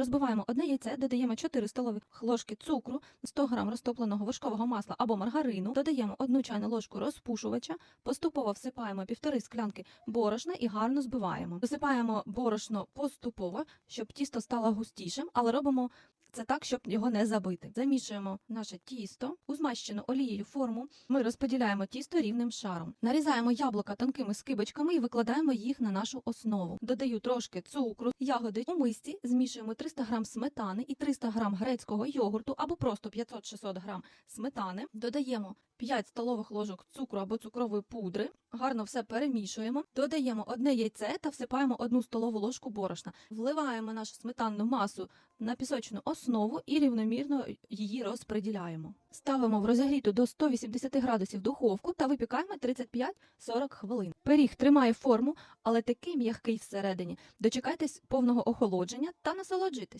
Розбиваємо одне яйце, додаємо 4 столові ложки цукру, 100 г розтопленого вершкового масла або маргарину, додаємо 1 чайну ложку розпушувача, поступово всипаємо півтори склянки борошна і гарно збиваємо. Висипаємо борошно поступово, щоб тісто стало густішим, але робимо це так, щоб його не забити. Замішуємо наше тісто у змащену олією форму. Ми розподіляємо тісто рівним шаром. Нарізаємо яблука тонкими скибочками і викладаємо їх на нашу основу. Додаю трошки цукру, ягоди у мисці, змішуємо 300 г сметани і 300 г грецького йогурту або просто 500-600 г сметани. Додаємо 5 столових ложок цукру або цукрової пудри. Гарно все перемішуємо. Додаємо одне яйце та всипаємо одну столову ложку борошна. Вливаємо нашу сметанну масу на пісочну основу і рівномірно її розподіляємо. Ставимо в розігріту до 180 градусів духовку та випікаємо 35-40 хвилин. Пиріг тримає форму, але такий м'який всередині. Дочекайтесь повного охолодження та насолоджуйтесь. Зважитись.